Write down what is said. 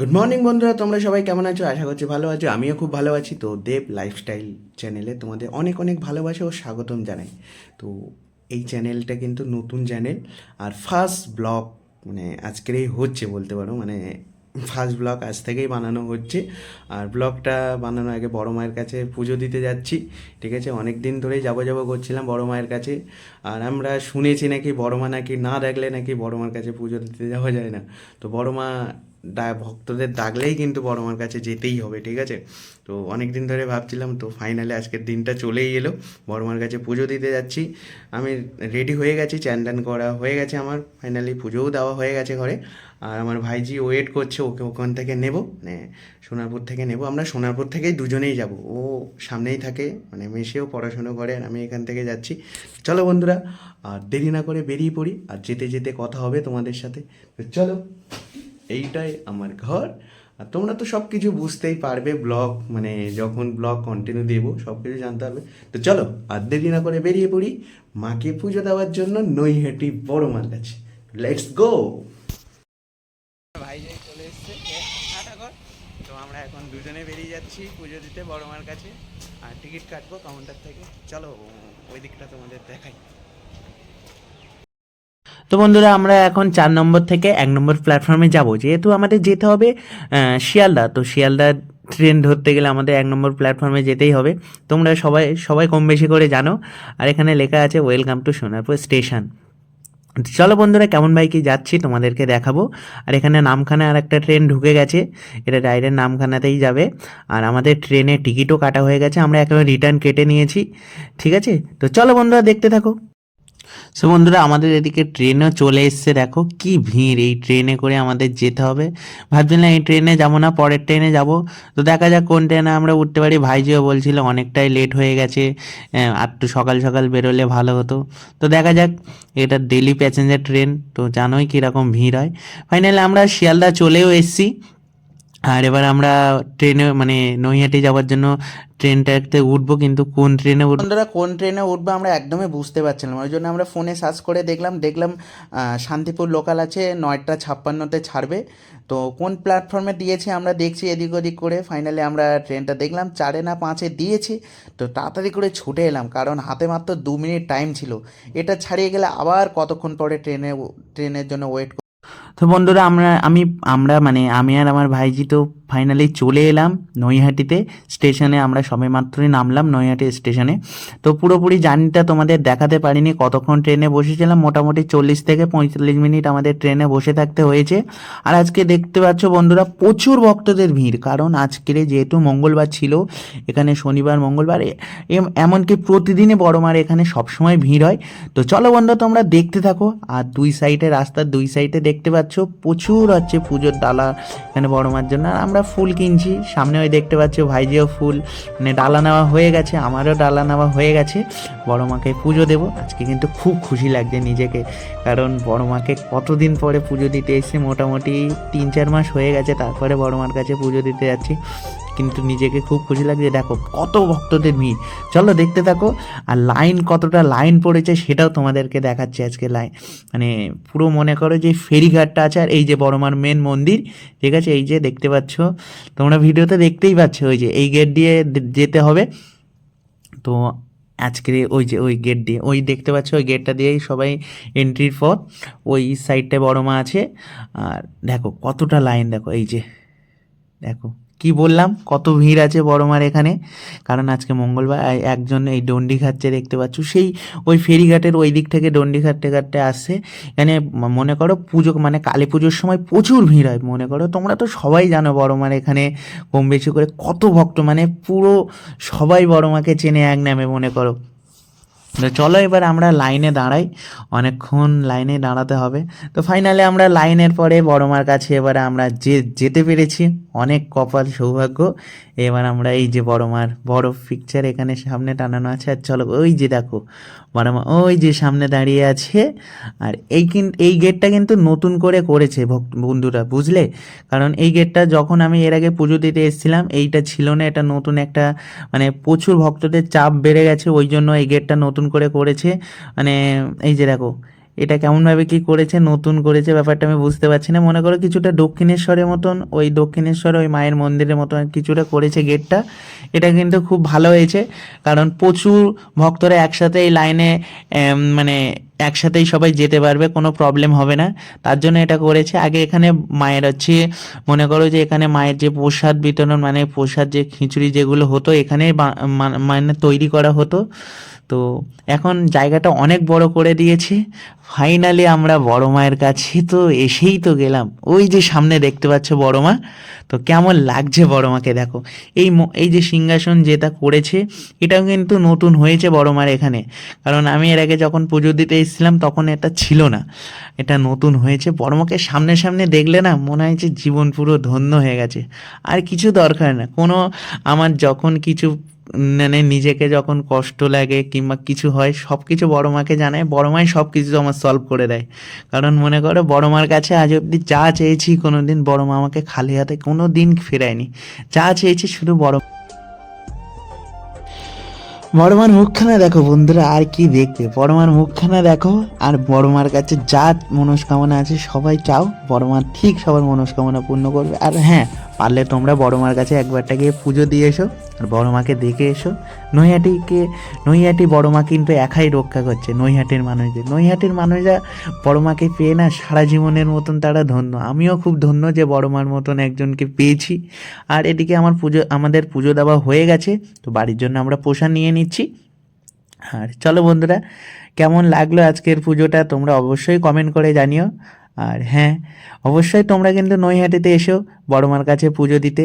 Good morning বন্ধুরা, তোমরা সবাই কেমন আছো? আশা করছি ভালো আছো। আমিও খুব ভালো আছি। তো দেব লাইফস্টাইল চ্যানেলে তোমাদের অনেক অনেক ভালোবাসা ও স্বাগতম জানাই। তো এই চ্যানেলটা কিন্তু নতুন চ্যানেল আর ফার্স্ট ব্লগ মানে আজকেরই হচ্ছে বলতে পারো। মানে ফার্স্ট ব্লগ আজ থেকেই বানানো হচ্ছে। আর ব্লগটা বানানোর আগে বড় মায়ের কাছে পুজো দিতে যাচ্ছি। ঠিক আছে? অনেক দিন ধরেই যাব যাব করছিলাম বড় মায়ের কাছে। আর আমরা শুনেছি নাকি বড় মা নাকি না ডাকলে নাকি বড় মার কাছে পুজো দিতে যাওয়া যায় না। তো বড় মা ভক্তদের ডাকলেই কিন্তু বড় মার কাছে যেতেই হবে, ঠিক আছে? তো অনেক দিন ধরে ভাবছিলাম, তো ফাইনালি আজকের দিনটা চলেই এলো। বড় মার কাছে পুজো দিতে যাচ্ছি। আমি রেডি হয়ে গেছি চ্যান করা হয়ে গেছে আমার। ফাইনালি পুজোও দেওয়া হয়ে গেছে ঘরে। আর আমার ভাইজি ওয়েট করছে, ওকে ওখান থেকে নেব। মানে সোনারপুর থেকে নেব। আমরা সোনারপুর থেকেই দুজনেই যাব। ও সামনেই থাকে মানে মেশেও পড়াশুনো করে, আর আমি এখান থেকে যাচ্ছি। চলো বন্ধুরা, আর দেরি না করে বেরিয়ে পড়ি। আর যেতে যেতে কথা হবে তোমাদের সাথে। চলো। এইটাই আমার ঘর। আর তোমরা তো সব কিছু বুঝতেই পারবে ব্লগ মানে যখন ব্লগ কন্টিনিউ দেবো সব কিছু জানতে পারবে। তো চলো, আর দেরি না করে বেরিয়ে পড়ি মাকে পুজো দেওয়ার জন্য নৈহাটি বড় মার কাছে লেটস গো ভাই যাই চলে এসছে তো আমরা এখন দুজনে বেরিয়ে যাচ্ছি পুজো দিতে বড় মার কাছে আর টিকিট কাটবো কাউন্টার থেকে। চলো, ওই দিকটা তোমাদের দেখাই। তো বন্ধুরা, আমরা এখন চার নম্বর থেকে এক নম্বর প্ল্যাটফর্মে যাব। যেহেতু আমাদের যেতে হবে শিয়ালদা, তো শিয়ালদা ট্রেন ধরতে গেলে আমাদের এক নম্বর প্ল্যাটফর্মে যেতেই হবে। তোমরা সবাই সবাই কম বেশি করে জানো। আর এখানে লেখা আছে ওয়েলকাম টু সোনারপুর স্টেশন চলো বন্ধুরা, কেমন বাইকে যাচ্ছি তোমাদেরকে দেখাবো। আর এখানে নামখানা আর একটা ট্রেন ঢুকে গেছে। এটা ডাইরেক্ট নামখানাতেই যাবে। আর আমাদের ট্রেনে টিকিটও কাটা হয়ে গেছে। আমরা একেবারে রিটার্ন কেটে নিয়েছি। ঠিক আছে? তো চলো বন্ধুরা, দেখতে থাকো। সো বন্ধুরা, আমাদের এদিকে ট্রেনও চলে এসছে, দেখো কি ভিড়। এই ট্রেনে করে আমাদের যেতে হবে। ভাবছিলাম এই ট্রেনে যাব না, পরের ট্রেনে যাব। তো দেখা যাক কোন ট্রেনে আমরা উঠতে পারি। ভাইজিও বলছিল অনেকটাই লেট হয়ে গেছে আর একটু সকাল সকাল বেরোলে ভালো হতো। তো দেখা যাক, এটা ডেলি প্যাসেঞ্জার ট্রেন তো জানোই কীরকম ভিড় হয়। ফাইনালি আমরা শিয়ালদা চলেও এসেছি। আর এবার আমরা ট্রেনে মানে নৈহাটি যাওয়ার জন্য ট্রেনটাতে উঠবো, কিন্তু কোন ট্রেনে বন্ধুরা, কোন ট্রেনে উঠবো আমরা একদমই বুঝতে পারছিলাম ওই জন্য আমরা ফোনে সার্চ করে দেখলাম দেখলাম শান্তিপুর লোকাল আছে, নয়টা ছাপ্পান্নতে ছাড়বে। তো কোন প্ল্যাটফর্মে দিয়েছে আমরা দেখছি এদিক ওদিক করে। ফাইনালি আমরা ট্রেনটা দেখলাম, চারে না পাঁচে দিয়েছে। তো তাড়াতাড়ি করে ছুটে এলাম, কারণ হাতে মাত্র দু মিনিট টাইম ছিল। এটা ছাড়িয়ে গেলে আবার কতক্ষণ পরে ট্রেনে ট্রেনের জন্য ওয়েট তো বন্ধুরা আমরা আমি আমরা মানে আমি আর আমার ভাইজি তো ফাইনালি চলে এলাম নৈহাটিতে স্টেশনে আমরা সবে মাত্রই নামলাম নৈহাটি স্টেশনে তো পুরোপুরি জার্নিটা তোমাদের দেখাতে পারিনি, কতক্ষণ ট্রেনে বসেছিলাম, মোটামুটি চল্লিশ থেকে পঁয়তাল্লিশ মিনিট আমাদের ট্রেনে বসে থাকতে হয়েছে। আর আজকে দেখতে পাচ্ছ বন্ধুরা, প্রচুর ভক্তদের ভিড়, কারণ আজকের যেহেতু মঙ্গলবার ছিল, এখানে শনিবার, মঙ্গলবার এমনকি প্রতিদিনই বড় মার এখানে সবসময় ভিড় হয়। তো চলো বন্ধু তোমরা দেখতে থাকো। আর দুই সাইডে রাস্তার দুই সাইডে দেখতে পাচ্ছ, প্রচুর হচ্ছে পুজোর ডালা এখানে বড় মার জন্য। আর আমরা ফুল কিনছি। সামনে ওই দেখতে পাচ্ছ ভাইজিও ফুল। মানে ডালা নেওয়া হয়ে গেছে, আমারও ডালা নেওয়া হয়ে গেছে। বড় মাকে পুজো দেবো। আজকে কিন্তু খুব খুশি লাগছে নিজেকে। কারণ বড় মাকে কতদিন পরে পুজো দিতে এসেছি? মোটামুটি তিন চার মাস হয়ে গেছে, তারপরে বড় মার কাছে পুজো দিতে যাচ্ছি। কিন্তু নিজেকে খুব খুশি লাগছে। দেখো, কত ভক্তদের ভিড়। চলো দেখতে থাকো, আর লাইন কতটা লাইন পড়েছে সেটাও তোমাদেরকে দেখাচ্ছে আজকে লাইন মানে পুরো মনে করো যে ফেরিঘাটটা আছে, আর এই যে বড়মার মেন মন্দির, ঠিক আছে? এই যে দেখতে পাচ্ছ, তোমরা ভিডিওতে দেখতেই পাচ্ছ ওই যে, এই গেট দিয়ে যেতে হবে। তো আজকে ওই যে, ওই গেট দিয়ে, ওই দেখতে পাচ্ছ, ওই গেটটা দিয়েই সবাই এন্ট্রির পথ। ওই সাইডটায় বড় মা আছে। আর দেখো, কতটা লাইন দেখো, এই যে, দেখো। কি বললাম? কত ভিড় আছে বড় মার এখানে? কারণ আজকে মঙ্গলবার একজন এই ডন্ডি ঘাটছে দেখতে পাচ্ছ। সেই ওই ফেরিঘাটের ওই দিক থেকে ডন্ডি খাটতে ঘাটতে আসছে। এখানে মনে করো পুজো মানে কালী পুজোর সময় প্রচুর ভিড় হয়। মনে করো তোমরা তো সবাই জানো বড় মার এখানে কম বেশি করে কত ভক্ত। মানে পুরো সবাই বড়মাকে চেনে এক নামে মনে করো। তো চলো এবার আমরা লাইনে দাঁড়াই। অনেকক্ষণ লাইনে দাঁড়াতে হবে। তো ফাইনালি আমরা লাইনের পরে বড় মার কাছে এবারে আমরা যে যেতে পেরেছি। অনেক কপাল সৌভাগ্য। এবার আমরা এই যে বড় মার বড় পিকচার এখানে সামনে টানানো আছে। আর চলো ওই যে দেখো বড় মা ওই যে সামনে দাঁড়িয়ে আছে। আর এই এই গেটটা কিন্তু নতুন করে করেছে বন্ধুরা, বুঝলে? কারণ এই গেটটা যখন আমি এর আগে পুজো দিতে এসেছিলাম, এইটা ছিল না, এটা নতুন একটা মানে প্রচুর ভক্তদের চাপ বেড়ে গেছে। ওই জন্য এই গেটটা নতুন করে করেছে। মানে এই যে দেখো, এটা কেমনভাবে কি করেছে, নতুন করেছে ব্যাপারটা আমি বুঝতে পারছি না। মনে করো কিছুটা দক্ষিণেশ্বরের মতন, ওই দক্ষিণেশ্বর, ওই মায়ের মন্দিরের মতন কিছুটা করেছে গেটটা এটা কিন্তু খুব ভালো হয়েছে, কারণ প্রচুর ভক্তরা একসাথে এই লাইনে মানে একসাথেই সবাই যেতে পারবে, কোনো প্রবলেম হবে না। তার জন্য এটা করেছে। আগে এখানে মায়ের হচ্ছে, মনে করো যে এখানে মায়ের যে প্রসাদ বিতরণ মানে প্রসাদ যে খিচুড়ি যেগুলো হতো এখানে মানে তৈরি করা হতো। তো এখন জায়গাটা অনেক বড় করে দিয়েছে। ফাইনালি আমরা বড় মায়ের কাছে তো এসেই তো গেলাম। ওই যে সামনে দেখতে পাচ্ছ বড় মা। তো কেমন লাগছে বড় মাকে দেখো। এই এই যে সিংহাসন যেটা করেছে, এটাও কিন্তু নতুন হয়েছে বড় মার এখানে। কারণ আমি এর আগে যখন পুজো দিতে এসেছিলাম তখন এটা ছিল না। এটা নতুন হয়েছে। বড় সামনে সামনে দেখলে না মনে হয় যে জীবন পুরো ধন্য হয়ে গেছে। আর কিছু দরকার না। কোনো আমার যখন কিছু মানে নিজেকে যখন কষ্ট লাগে কিংবা কিছু হয় সব কিছু বড় মাকে জানাই বড় মাই সব কিছু আমার সলভ করে দেয়। কারণ মনে করো বড় মার কাছে আজ অব্দি যা চেয়েছি কোনো দিন বড় মা আমাকে খালি হাতে কোনো দিন ফেরায়নি। যা চেয়েছি শুধু বড় বড় মার মুখখানা দেখো বন্ধুরা, আর কি দেখবে বড়মার মুখখানা দেখো, আর বড়মার কাছে যা মনস্কামনা আছে, সবাই চাও বড়মা ঠিক সবার মনস্কামনা পূর্ণ করবে। আর হ্যাঁ পারলে তোমরা বড় মার কাছে একবারটা গিয়ে পুজো দিয়ে এসো, আর বড় মাকে দেখে এসো। নৈহাটিকে, নৈহাটি বড় মা কিন্তু একাই রক্ষা করছে, নৈহাটির মানুষদের। নৈহাটির মানুষরা বড় মাকে পেয়ে না সারা জীবনের মতন তারা ধন্য। আমিও খুব ধন্য যে বড় মার মতন একজনকে পেয়েছি। আর এদিকে আমার পুজো, আমাদের পুজো দেওয়া হয়ে গেছে, তো বাড়ির জন্য আমরা পোষা নিয়ে নিচ্ছি। আর চলো বন্ধুরা, কেমন লাগল আজকের পুজোটা তোমরা অবশ্যই কমেন্ট করে জানিও। আর হ্যাঁ অবশ্যই তোমরা কিন্তু নৈহাটিতে এসো বড়মার কাছে পুজো দিতে।